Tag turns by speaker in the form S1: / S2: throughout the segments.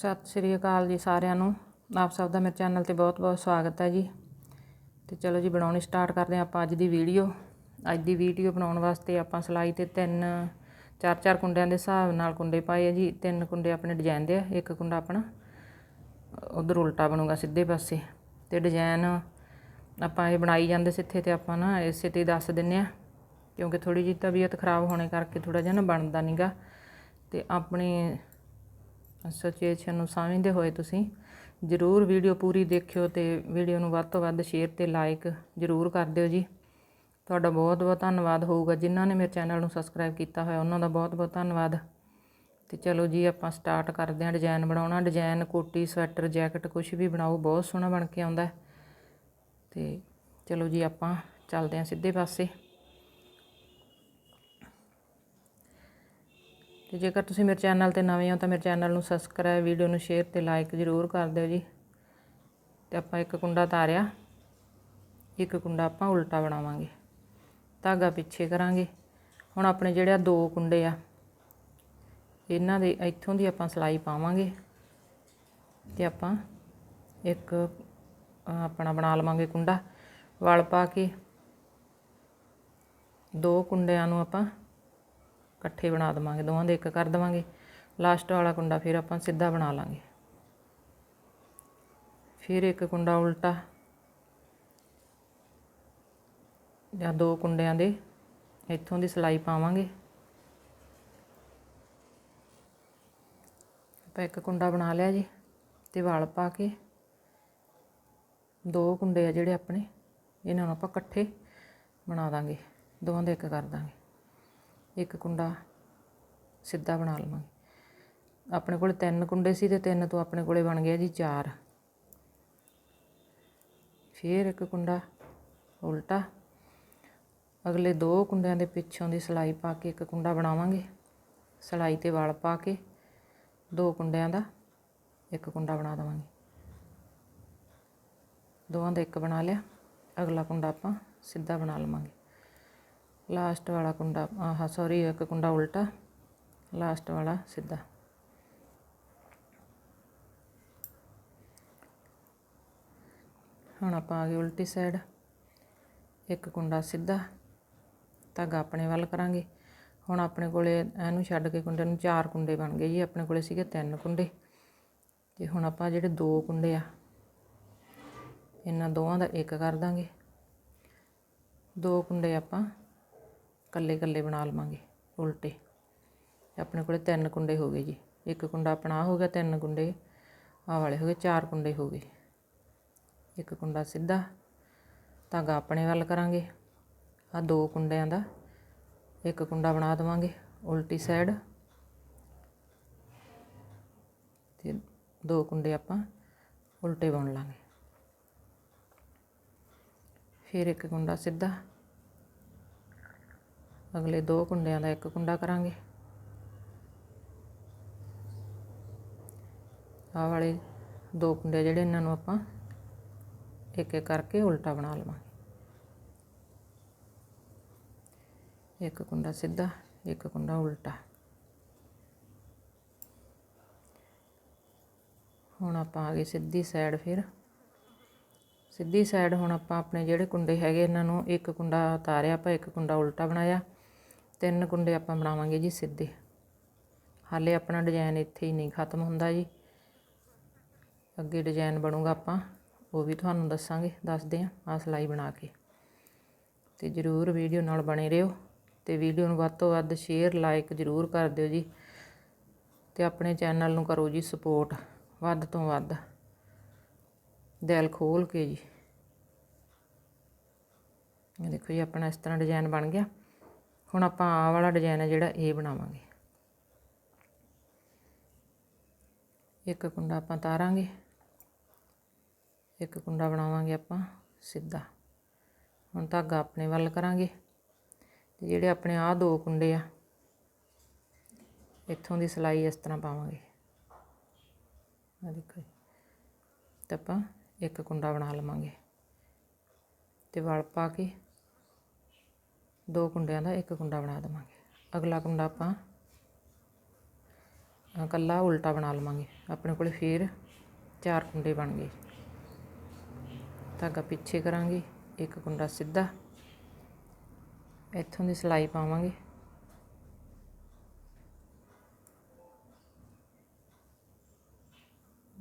S1: ਸਤਿ ਸ਼੍ਰੀ ਅਕਾਲ ਜੀ ਸਾਰਿਆਂ ਨੂੰ। ਆਪ ਸਭ ਦਾ ਮੇਰੇ ਚੈਨਲ ਤੇ ਬਹੁਤ-ਬਹੁਤ ਸਵਾਗਤ ਹੈ ਜੀ। ਤੇ ਚਲੋ ਜੀ, ਬਣਾਉਣੀ ਸਟਾਰਟ ਕਰਦੇ ਹਾਂ ਆਪਾਂ ਅੱਜ ਦੀ ਵੀਡੀਓ। ਅੱਜ ਦੀ ਵੀਡੀਓ ਬਣਾਉਣ ਵਾਸਤੇ ਆਪਾਂ ਸਲਾਈ ਤੇ ਤਿੰਨ, ਚਾਰ ਚਾਰ ਕੁੰਡਿਆਂ ਦੇ ਹਿਸਾਬ ਨਾਲ ਕੁੰਡੇ ਪਾਏ ਆ ਜੀ। ਤਿੰਨ ਕੁੰਡੇ ਆਪਣੇ ਡਿਜ਼ਾਈਨ ਦੇ ਆ, ਇੱਕ ਕੁੰਡਾ ਆਪਣਾ, ਉਧਰ ਉਲਟਾ ਬਣੂਗਾ ਸਿੱਧੇ ਪਾਸੇ। ਤੇ ਡਿਜ਼ਾਈਨ ਆਪਾਂ ਇਹ ਬਣਾਈ ਜਾਂਦੇ ਸੀ ਇੱਥੇ ਤੇ ਆਪਾਂ ਨਾ ਇਸੇ ਤੇ ਦੱਸ ਦਿੰਨੇ ਆ, ਕਿਉਂਕਿ ਥੋੜੀ ਜਿਹੀ ਤਬੀਅਤ ਖਰਾਬ ਹੋਣੇ ਕਰਕੇ ਥੋੜਾ ਜਿਹਾ ਨਾ ਬਣਦਾ ਨਹੀਂਗਾ ਤੇ ਆਪਣੇ ਸਿਚੁਏਸ਼ਨ ਨੂੰ ਸਮਝਦੇ ਹੋਏ ਤੁਸੀਂ ਜ਼ਰੂਰ ਵੀਡੀਓ ਪੂਰੀ ਦੇਖਿਓ ਤੇ ਵੀਡੀਓ ਨੂੰ ਵੱਧ ਤੋਂ ਵੱਧ ਸ਼ੇਅਰ ਤੇ ਲਾਈਕ ਜ਼ਰੂਰ ਕਰ ਦਿਓ ਜੀ। ਤੁਹਾਡਾ ਬਹੁਤ ਬਹੁਤ ਧੰਨਵਾਦ ਹੋਊਗਾ ਜਿਨ੍ਹਾਂ ਨੇ ਮੇਰੇ ਚੈਨਲ ਨੂੰ ਸਬਸਕ੍ਰਾਈਬ ਕੀਤਾ ਹੋਇਆ, ਉਹਨਾਂ ਦਾ ਬਹੁਤ ਬਹੁਤ ਧੰਨਵਾਦ। ਤੇ ਚਲੋ ਜੀ, ਆਪਾਂ ਸਟਾਰਟ ਕਰਦੇ ਹਾਂ ਡਿਜ਼ਾਈਨ ਬਣਾਉਣਾ। ਡਿਜ਼ਾਈਨ ਕੋਟੀ, ਸਵੈਟਰ, ਜੈਕਟ ਕੁਝ ਵੀ ਬਣਾਓ, ਬਹੁਤ ਸੋਹਣਾ ਬਣ ਕੇ ਆਉਂਦਾ ਹੈ। ਤੇ ਚਲੋ ਜੀ, ਆਪਾਂ ਚੱਲਦੇ ਹਾਂ ਸਿੱਧੇ ਪਾਸੇ। ਤੇ ਜੇਕਰ ਤੁਸੀਂ ਮੇਰੇ ਚੈਨਲ ਤੇ ਨਵੇਂ ਹੋ ਤਾਂ ਮੇਰੇ ਚੈਨਲ ਨੂੰ ਸਬਸਕ੍ਰਾਈਬ ਵੀਡੀਓ ਨੂੰ ਸ਼ੇਅਰ ਤੇ ਲਾਈਕ ਜ਼ਰੂਰ ਕਰ ਦਿਓ ਜੀ। ਤੇ ਆਪਾਂ ਇੱਕ ਕੁੰਡਾ ਤਾਰਿਆ। ਇੱਕ ਕੁੰਡਾ ਆਪਾਂ ਉਲਟਾ ਬਣਾਵਾਂਗੇ। ਧਾਗਾ ਪਿੱਛੇ ਕਰਾਂਗੇ। ਹੁਣ ਆਪਣੇ ਜਿਹੜੇ ਆ ਦੋ ਕੁੰਡੇ ਆ, ਇਹਨਾਂ ਦੇ ਇੱਥੋਂ ਦੀ ਆਪਾਂ ਸਲਾਈ ਪਾਵਾਂਗੇ। ਤੇ ਆਪਾਂ ਇੱਕ ਆਪਣਾ ਬਣਾ ਲਵਾਂਗੇ ਕੁੰਡਾ। ਵਲ ਪਾ ਕੇ ਦੋ ਕੁੰਡਿਆਂ ਨੂੰ ਆਪਾਂ ਇਕੱਠੇ ਬਣਾ ਦਵਾਂਗੇ, ਦੋਵਾਂ ਦੇ ਇੱਕ ਕਰ ਦਵਾਂਗੇ। ਲਾਸਟ ਵਾਲਾ ਕੁੰਡਾ ਫਿਰ ਆਪਾਂ ਸਿੱਧਾ ਬਣਾ ਲਾਂਗੇ। ਫਿਰ ਇੱਕ ਕੁੰਡਾ ਉਲਟਾ। ਜਾਂ ਦੋ ਕੁੰਡਿਆਂ ਦੇ ਇੱਥੋਂ ਦੀ ਸਲਾਈ ਪਾਵਾਂਗੇ। ਆਪਾਂ ਇੱਕ ਕੁੰਡਾ ਬਣਾ ਲਿਆ ਜੀ, ਤੇ ਵਾਲ ਪਾ ਕੇ ਦੋ ਕੁੰਡੇ ਆ ਜਿਹੜੇ ਆਪਣੇ, ਇਹਨਾਂ ਨੂੰ ਆਪਾਂ ਇਕੱਠੇ ਬਣਾ ਦਾਂਗੇ, ਦੋਵਾਂ ਦੇ ਇੱਕ ਕਰ ਦਾਂਗੇ। ਇੱਕ ਕੁੰਡਾ ਸਿੱਧਾ ਬਣਾ ਲਵਾਂਗੇ। ਆਪਣੇ ਕੋਲ ਤਿੰਨ ਕੁੰਡੇ ਸੀ ਤੇ ਤਿੰਨ ਤੋਂ ਆਪਣੇ ਕੋਲੇ ਬਣ ਗਿਆ ਜੀ ਚਾਰ। ਫਿਰ ਇੱਕ ਕੁੰਡਾ ਉਲਟਾ। ਅਗਲੇ ਦੋ ਕੁੰਡਿਆਂ ਦੇ ਪਿੱਛੋਂ ਦੀ ਸਲਾਈ ਪਾ ਕੇ ਇੱਕ ਕੁੰਡਾ ਬਣਾਵਾਂਗੇ। ਸਲਾਈ ਤੇ ਵਾਲ ਪਾ ਕੇ ਦੋ ਕੁੰਡਿਆਂ ਦਾ ਇੱਕ ਕੁੰਡਾ ਬਣਾ ਦੇਵਾਂਗੇ। ਦੋਵਾਂ ਦਾ ਇੱਕ ਬਣਾ ਲਿਆ। ਅਗਲਾ ਕੁੰਡਾ ਆਪਾਂ ਸਿੱਧਾ ਬਣਾ ਲਵਾਂਗੇ। ਲਾਸਟ ਵਾਲਾ ਕੁੰਡਾ ਆਹ ਸੌਰੀ ਇੱਕ ਕੁੰਡਾ ਉਲਟਾ ਲਾਸਟ ਵਾਲਾ ਸਿੱਧਾ ਹੁਣ ਆਪਾਂ ਆ ਗਏ ਉਲਟੀ ਸਾਈਡ ਇੱਕ ਕੁੰਡਾ ਸਿੱਧਾ ਧਾਗਾ ਆਪਣੇ ਵੱਲ ਕਰਾਂਗੇ ਹੁਣ ਆਪਣੇ ਕੋਲੇ ਇਹਨੂੰ ਛੱਡ ਕੇ ਕੁੰਡੇ ਨੂੰ ਚਾਰ ਕੁੰਡੇ ਬਣ ਗਏ ਜੀ ਆਪਣੇ ਕੋਲੇ ਸੀਗੇ ਤਿੰਨ ਕੁੰਡੇ ਤੇ ਹੁਣ ਆਪਾਂ ਜਿਹੜੇ ਦੋ ਕੁੰਡੇ ਆ ਇਹਨਾਂ ਦੋਵਾਂ ਦਾ ਇੱਕ ਕਰ ਦਾਂਗੇ ਦੋ ਕੁੰਡੇ ਆਪਾਂ ਕੱਲੇ ਕੱਲੇ ਬਣਾ ਲਵਾਂਗੇ, ਉਲਟੇ। ਆਪਣੇ ਕੋਲੇ ਤਿੰਨ ਕੁੰਡੇ ਹੋ ਗਏ ਜੀ। ਇੱਕ ਕੁੰਡਾ ਆਪਣਾ ਆਹ ਹੋ ਗਿਆ, ਤਿੰਨ ਕੁੰਡੇ। ਆਹ ਵਾਲੇ ਹੋ ਗਏ, ਚਾਰ ਕੁੰਡੇ ਹੋ ਗਏ। ਇੱਕ ਕੁੰਡਾ ਸਿੱਧਾ ਧਾਗਾ ਆਪਣੇ ਵੱਲ ਕਰਾਂਗੇ। ਆ ਦੋ ਕੁੰਡਿਆਂ ਦਾ, ਇੱਕ ਕੁੰਡਾ ਬਣਾ ਦੇਵਾਂਗੇ, ਉਲਟੀ ਸਾਈਡ ਤੇ ਦੋ ਕੁੰਡੇ ਆਪਾਂ ਉਲਟੇ ਬੁਣ ਲਾਂਗੇ। ਫਿਰ ਇੱਕ ਕੁੰਡਾ ਸਿੱਧਾ ਅਗਲੇ ਦੋ ਕੁੰਡਿਆਂ ਦਾ ਇੱਕ ਕੁੰਡਾ ਕਰਾਂਗੇ। ਆਹ ਵਾਲੇ ਦੋ ਕੁੰਡੇ ਜਿਹੜੇ ਇਹਨਾਂ ਨੂੰ ਆਪਾਂ ਇੱਕ ਇੱਕ ਕਰਕੇ ਉਲਟਾ ਬਣਾ ਲਵਾਂਗੇ। ਇੱਕ ਕੁੰਡਾ ਸਿੱਧਾ, ਇੱਕ ਕੁੰਡਾ ਉਲਟਾ। ਹੁਣ ਆਪਾਂ ਆ ਗਏ ਸਿੱਧੀ ਸਾਈਡ ਫਿਰ। ਸਿੱਧੀ ਸਾਈਡ ਹੁਣ ਆਪਾਂ ਆਪਣੇ ਜਿਹੜੇ ਕੁੰਡੇ ਹੈਗੇ ਇਹਨਾਂ ਨੂੰ ਇੱਕ ਕੁੰਡਾ ਉਤਾਰਿਆ, ਆਪਾਂ ਇੱਕ ਕੁੰਡਾ ਉਲਟਾ ਬਣਾਇਆ। ਤਿੰਨ ਕੁੰਡੇ ਆਪਾਂ ਬਣਾਵਾਂਗੇ ਜੀ ਸਿੱਧੇ। ਹਾਲੇ ਆਪਣਾ ਡਿਜ਼ਾਈਨ ਇੱਥੇ ਹੀ ਨਹੀਂ ਖਤਮ ਹੁੰਦਾ ਜੀ। ਅੱਗੇ ਡਿਜ਼ਾਈਨ ਬਣੂਗਾ ਆਪਾਂ, ਉਹ ਵੀ ਤੁਹਾਨੂੰ ਦੱਸਾਂਗੇ, ਦੱਸਦੇ ਆਂ ਆ ਸਲਾਈ ਬਣਾ ਕੇ। ਤੇ ਜਰੂਰ ਵੀਡੀਓ ਨਾਲ ਬਣੇ ਰਹੋ ਤੇ ਵੀਡੀਓ ਨੂੰ ਵੱਧ ਤੋਂ ਵੱਧ ਸ਼ੇਅਰ ਲਾਈਕ ਜਰੂਰ ਕਰ ਦਿਓ ਜੀ। ਤੇ ਆਪਣੇ ਚੈਨਲ ਨੂੰ ਕਰੋ ਜੀ ਸਪੋਰਟ ਵੱਧ ਤੋਂ ਵੱਧ। ਦਿਲ ਖੋਲ ਕੇ ਜੀ। ਇਹ ਦੇਖੋ ਜੀ, ਆਪਣਾ ਇਸ ਤਰ੍ਹਾਂ ਡਿਜ਼ਾਈਨ ਬਣ ਗਿਆ। ਹੁਣ ਆਪਾਂ ਆ ਵਾਲਾ ਡਿਜ਼ਾਈਨ ਹੈ ਜਿਹੜਾ ਇਹ ਬਣਾਵਾਂਗੇ। ਇੱਕ ਕੁੰਡਾ ਆਪਾਂ ਤਾਰਾਂਗੇ। ਇੱਕ ਕੁੰਡਾ ਬਣਾਵਾਂਗੇ ਆਪਾਂ ਸਿੱਧਾ। ਹੁਣ ਧਾਗਾ ਆਪਣੇ ਵੱਲ ਕਰਾਂਗੇ। ਤੇ ਜਿਹੜੇ ਆਪਣੇ ਆਹ ਦੋ ਕੁੰਡੇ ਆ, ਇੱਥੋਂ ਦੀ ਸਲਾਈ ਇਸ ਤਰ੍ਹਾਂ ਪਾਵਾਂਗੇ। ਆ ਦੇਖੋ ਜੀ। ਆਪਾਂ ਇੱਕ ਕੁੰਡਾ ਬਣਾ ਲਵਾਂਗੇ। ਤੇ ਵਲ ਪਾ ਕੇ ਦੋ ਕੁੰਡਿਆਂ ਦਾ, ਇੱਕ ਕੁੰਡਾ ਬਣਾ ਦੇਵਾਂਗੇ। ਅਗਲਾ ਕੁੰਡਾ ਆਪਾਂ ਇਕੱਲਾ ਉਲਟਾ ਬਣਾ ਲਵਾਂਗੇ। ਆਪਣੇ ਕੋਲ ਫੇਰ ਚਾਰ ਕੁੰਡੇ ਬਣ ਗਏ। ਧਾਗਾ ਪਿੱਛੇ ਕਰਾਂਗੇ, ਇੱਕ ਕੁੰਡਾ ਸਿੱਧਾ। ਇੱਥੋਂ ਦੀ ਸਿਲਾਈ ਪਾਵਾਂਗੇ।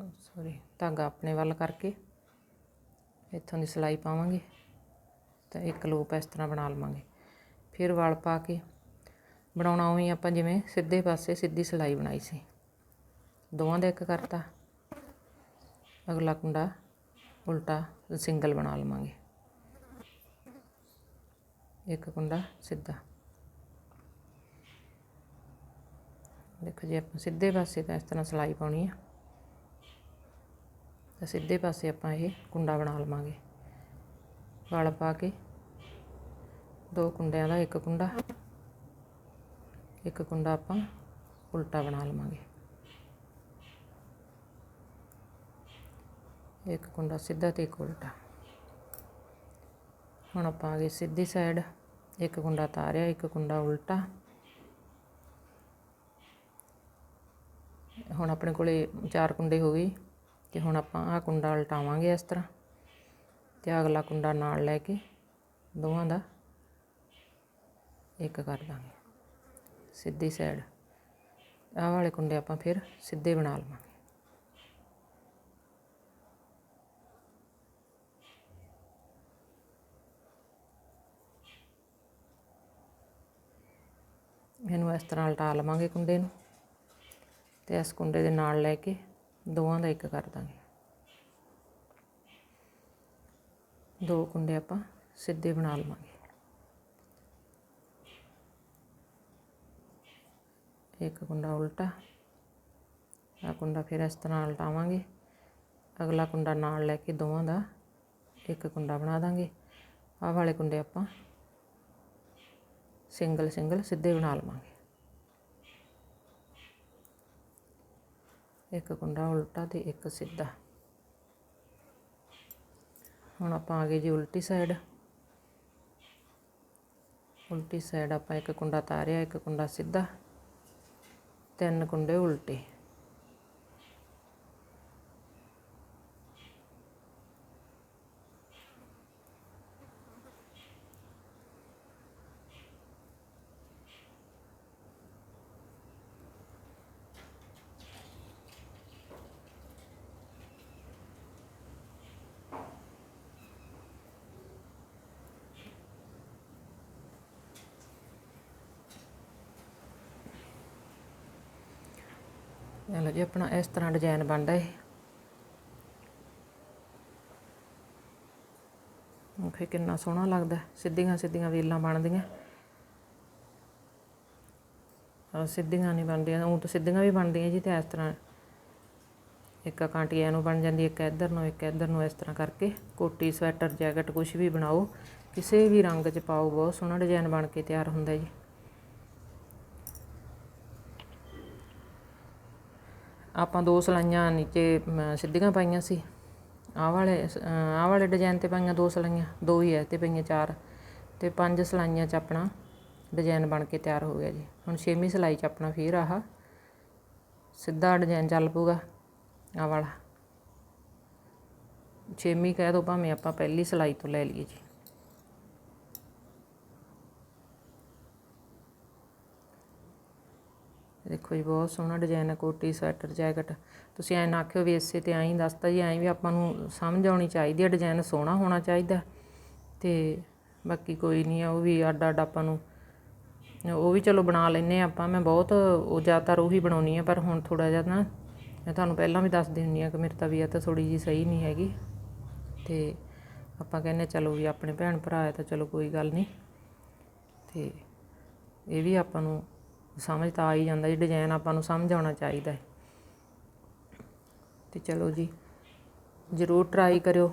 S1: oh, ਸੌਰੀ ਧਾਗਾ ਆਪਣੇ ਵੱਲ ਕਰਕੇ ਇੱਥੋਂ ਦੀ ਸਿਲਾਈ ਪਾਵਾਂਗੇ। ਤਾਂ ਇੱਕ ਲੂਪ ਇਸ ਤਰ੍ਹਾਂ ਬਣਾ ਲਵਾਂਗੇ। ਫਿਰ ਵਲ ਪਾ ਕੇ ਬਣਾਉਣਾ ਉਵੇਂ ਆਪਾਂ ਜਿਵੇਂ ਸਿੱਧੇ ਪਾਸੇ ਸਿੱਧੀ ਸਿਲਾਈ ਬਣਾਈ ਸੀ। ਦੋਵਾਂ ਦਾ ਇੱਕ ਕਰਤਾ। ਅਗਲਾ ਕੁੰਡਾ ਉਲਟਾ ਸਿੰਗਲ ਬਣਾ ਲਵਾਂਗੇ। ਇੱਕ ਕੁੰਡਾ ਸਿੱਧਾ। ਦੇਖੋ ਜੇ, ਆਪਾਂ ਸਿੱਧੇ ਪਾਸੇ ਤਾਂ ਇਸ ਤਰ੍ਹਾਂ ਸਿਲਾਈ ਪਾਉਣੀ ਆ। ਤਾਂ ਸਿੱਧੇ ਪਾਸੇ ਆਪਾਂ ਇਹ ਕੁੰਡਾ ਬਣਾ ਲਵਾਂਗੇ। ਵਲ ਪਾ ਕੇ ਦੋ ਕੁੰਡਿਆਂ ਦਾ, ਇੱਕ ਕੁੰਡਾ। ਇੱਕ ਕੁੰਡਾ ਆਪਾਂ ਉਲਟਾ ਬਣਾ ਲਵਾਂਗੇ। ਇੱਕ ਕੁੰਡਾ ਸਿੱਧਾ ਤੇ ਇੱਕ ਉਲਟਾ। ਹੁਣ ਆਪਾਂ ਆ ਗਏ ਸਿੱਧੀ ਸਾਈਡ ਇੱਕ ਕੁੰਡਾ ਤਾਰਿਆ, ਇੱਕ ਕੁੰਡਾ ਉਲਟਾ। ਹੁਣ ਆਪਣੇ ਕੋਲੇ ਚਾਰ ਕੁੰਡੇ ਹੋ ਗਏ ਤੇ ਹੁਣ ਆਪਾਂ ਆਹ ਕੁੰਡਾ ਉਲਟਾਵਾਂਗੇ ਇਸ ਤਰ੍ਹਾਂ ਤੇ ਅਗਲਾ ਕੁੰਡਾ ਨਾਲ ਲੈ ਕੇ ਦੋਵਾਂ ਦਾ ਇੱਕ ਕਰ ਦਾਂਗੇ ਸਿੱਧੀ ਸਾਈਡ ਆਹ ਵਾਲੇ ਕੁੰਡੇ ਆਪਾਂ ਫਿਰ ਸਿੱਧੇ ਬਣਾ ਲਵਾਂਗੇ। ਇਹਨੂੰ ਇਸ ਤਰ੍ਹਾਂ ਉਲਟਾ ਲਵਾਂਗੇ ਕੁੰਡੇ ਨੂੰ ਤੇ ਇਸ ਕੁੰਡੇ ਦੇ ਨਾਲ ਲੈ ਕੇ ਦੋਵਾਂ ਦਾ ਇੱਕ ਕਰ ਦਾਂਗੇ। ਦੋ ਕੁੰਡੇ ਆਪਾਂ ਸਿੱਧੇ ਬਣਾ ਲਵਾਂਗੇ। ਇੱਕ ਕੁੰਡਾ ਉਲਟਾ ਆ ਕੁੰਡਾ ਫਿਰ ਇਸ ਤਰ੍ਹਾਂ ਉਲਟਾਵਾਂਗੇ ਅਗਲਾ ਕੁੰਡਾ ਨਾਲ ਲੈ ਕੇ ਦੋਵਾਂ ਦਾ ਇੱਕ ਕੁੰਡਾ ਬਣਾ ਦਾਂਗੇ ਆਹ ਵਾਲੇ ਕੁੰਡੇ ਆਪਾਂ ਸਿੰਗਲ ਸਿੰਗਲ ਸਿੱਧੇ ਬਣਾ ਲਵਾਂਗੇ ਇੱਕ ਕੁੰਡਾ ਉਲਟਾ ਤੇ ਇੱਕ ਸਿੱਧਾ ਹੁਣ ਆਪਾਂ ਆ ਗਏ ਜੀ ਉਲਟੀ ਸਾਈਡ ਉਲਟੀ ਸਾਈਡ ਆਪਾਂ ਇੱਕ ਕੁੰਡਾ ਤਾਰਿਆ ਇੱਕ ਕੁੰਡਾ ਸਿੱਧਾ ਤਿੰਨ ਕੁੰਡੇ ਉਲਟੇ ਇਹ ਜੀ, ਆਪਣਾ ਇਸ ਤਰ੍ਹਾਂ ਡਿਜ਼ਾਈਨ ਬਣਦਾ ਇਹ। ਮੁਖੇ ਕਿੰਨਾ ਸੋਹਣਾ ਲੱਗਦਾ, ਸਿੱਧੀਆਂ ਸਿੱਧੀਆਂ ਵੇਲਾਂ ਬਣਦੀਆਂ। ਆਹ ਸਿੱਧੀਆਂ ਨਹੀਂ ਬਣਦੀਆਂ, ਉਹ ਤਾਂ ਸਿੱਧੀਆਂ ਵੀ ਬਣਦੀਆਂ ਜੀ ਤੇ ਇਸ ਤਰ੍ਹਾਂ ਇੱਕ ਕਾਂਟੀਆਂ ਨੂੰ ਬਣ ਜਾਂਦੀ, ਇੱਕ ਇੱਧਰ ਨੂੰ, ਇੱਕ ਇੱਧਰ ਨੂੰ ਇਸ ਤਰ੍ਹਾਂ ਕਰਕੇ। ਕੋਟੀ, ਸਵੈਟਰ, ਜੈਕਟ ਕੁਝ ਵੀ ਬਣਾਓ, ਕਿਸੇ ਵੀ ਰੰਗ 'ਚ ਪਾਓ, ਬਹੁਤ ਸੋਹਣਾ ਡਿਜ਼ਾਈਨ ਬਣ ਕੇ ਤਿਆਰ ਹੁੰਦਾ ਜੀ। ਆਪਾਂ ਦੋ ਸਲਾਈਆਂ ਨੀਚੇ ਸਿੱਧੀਆਂ ਪਾਈਆਂ ਸੀ। ਆਹ ਵਾਲੇ ਆਹ ਵਾਲੇ ਡਿਜ਼ਾਈਨ ਤੇ ਪਾਈਆਂ ਦੋ ਸਲਾਈਆਂ, ਦੋ ਹੀ ਐ, ਤੇ ਪਈਆਂ ਚਾਰ। ਤੇ ਪੰਜ ਸਲਾਈਆਂ 'ਚ ਆਪਣਾ ਡਿਜ਼ਾਈਨ ਬਣ ਕੇ ਤਿਆਰ ਹੋ ਗਿਆ ਜੀ। ਹੁਣ ਛੇਵੀਂ ਸਲਾਈ 'ਚ ਆਪਣਾ ਫੇਰ ਆਹ ਸਿੱਧਾ ਡਿਜ਼ਾਈਨ ਚੱਲ ਪੂਗਾ ਆਹ ਵਾਲਾ। ਛੇਵੀਂ ਕਹਿ ਦੋ ਭਾਵੇਂ ਆਪਾਂ ਪਹਿਲੀ ਸਲਾਈ ਤੋਂ ਲੈ ਲਈਏ ਜੀ। ਦੇਖੋ ਜੀ, ਬਹੁਤ ਸੋਹਣਾ ਡਿਜ਼ਾਈਨ ਹੈ, ਕੋਟੀ ਸਵੈਟਰ ਜੈਕਟ ਤੁਸੀਂ ਐਂ ਨਾ ਆਖਿਓ ਵੀ ਇਸੇ ਤੇ ਐਂ ਹੀ ਦੱਸਤਾ ਜੀ, ਐਂ ਵੀ ਆਪਾਂ ਨੂੰ ਸਮਝ ਆਉਣੀ ਚਾਹੀਦੀ ਹੈ ਡਿਜ਼ਾਈਨ ਸੋਹਣਾ ਹੋਣਾ ਚਾਹੀਦਾ। ਤੇ ਬਾਕੀ ਕੋਈ ਨਹੀਂ ਆ, ਉਹ ਵੀ ਅੱਡ ਅੱਡ ਆਪਾਂ ਨੂੰ। ਉਹ ਵੀ ਚਲੋ ਬਣਾ ਲੈਨੇ ਆਪਾਂ, ਮੈਂ ਬਹੁਤ ਉਹ ਜ਼ਿਆਦਾਤਰ ਉਹੀ ਬਣਾਉਣੀ ਆ ਪਰ ਹੁਣ ਥੋੜਾ ਜਿਹਾ ਨਾ ਮੈਂ ਤੁਹਾਨੂੰ ਪਹਿਲਾਂ ਵੀ ਦੱਸਦੀ ਹੁੰਨੀ ਆ ਕਿ ਮੇਰੀ ਤਬੀਅਤ ਥੋੜੀ ਜੀ ਸਹੀ ਨਹੀਂ ਹੈਗੀ। ਤੇ ਆਪਾਂ ਕਹਿੰਨੇ ਚਲੋ ਵੀ ਆਪਣੇ ਭੈਣ ਭਰਾ ਹੈ ਤਾਂ ਚਲੋ ਕੋਈ ਗੱਲ ਨਹੀਂ। ਤੇ ਇਹ ਵੀ ਆਪਾਂ ਨੂੰ ਸਮਝ ਤਾਂ ਆ ਹੀ ਜਾਂਦਾ ਜੀ ਡਿਜ਼ਾਈਨ ਆਪਾਂ ਨੂੰ ਸਮਝ ਆਉਣਾ ਚਾਹੀਦਾ ਹੈ। ਤੇ ਚਲੋ ਜੀ, ਜ਼ਰੂਰ ਟਰਾਈ ਕਰਿਓ।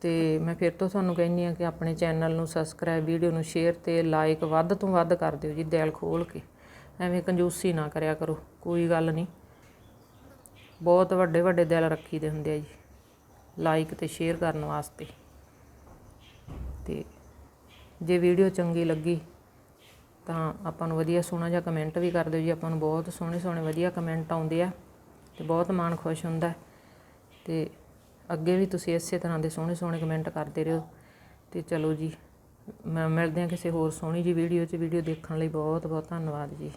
S1: ਤੇ ਮੈਂ ਫਿਰ ਤੋਂ ਤੁਹਾਨੂੰ ਕਹਿੰਦੀ ਆ ਕਿ ਆਪਣੇ ਚੈਨਲ ਨੂੰ ਸਬਸਕ੍ਰਾਈਬ ਵੀਡੀਓ ਨੂੰ ਸ਼ੇਅਰ ਤੇ ਲਾਈਕ ਵੱਧ ਤੋਂ ਵੱਧ ਕਰ ਦਿਓ ਜੀ ਦਿਲ ਖੋਲ ਕੇ। ਐਵੇਂ ਕੰਜੂਸੀ ਨਾ ਕਰਿਆ ਕਰੋ, ਕੋਈ ਗੱਲ ਨਹੀਂ। ਬਹੁਤ ਵੱਡੇ ਵੱਡੇ ਦਿਲ ਰੱਖੀਦੇ ਹੁੰਦੇ ਆ ਜੀ ਲਾਈਕ ਤੇ ਸ਼ੇਅਰ ਕਰਨ ਵਾਸਤੇ। ਤੇ ਜੇ ਵੀਡੀਓ ਚੰਗੀ ਲੱਗੀ ਤਾਂ ਆਪਾਂ ਨੂੰ ਵਧੀਆ ਸੋਹਣਾ ਜਿਹਾ ਕਮੈਂਟ ਵੀ ਕਰ ਦਿਓ ਜੀ। ਆਪਾਂ ਨੂੰ ਬਹੁਤ ਸੋਹਣੇ ਸੋਹਣੇ ਵਧੀਆ ਕਮੈਂਟ ਆਉਂਦੇ ਆ ਤੇ ਬਹੁਤ ਮਨ ਖੁਸ਼ ਹੁੰਦਾ ਹੈ। ਤੇ ਅੱਗੇ ਵੀ ਤੁਸੀਂ ਇਸੇ ਤਰ੍ਹਾਂ ਦੇ ਸੋਹਣੇ ਸੋਹਣੇ ਕਮੈਂਟ ਕਰਦੇ ਰਹੋ। ਤੇ ਚਲੋ ਜੀ, ਮੈਂ ਮਿਲਦੇ ਹਾਂ ਕਿਸੇ ਹੋਰ ਸੋਹਣੀ ਜੀ ਵੀਡੀਓ 'ਚ। ਵੀਡੀਓ ਦੇਖਣ ਲਈ ਬਹੁਤ ਬਹੁਤ ਧੰਨਵਾਦ ਜੀ।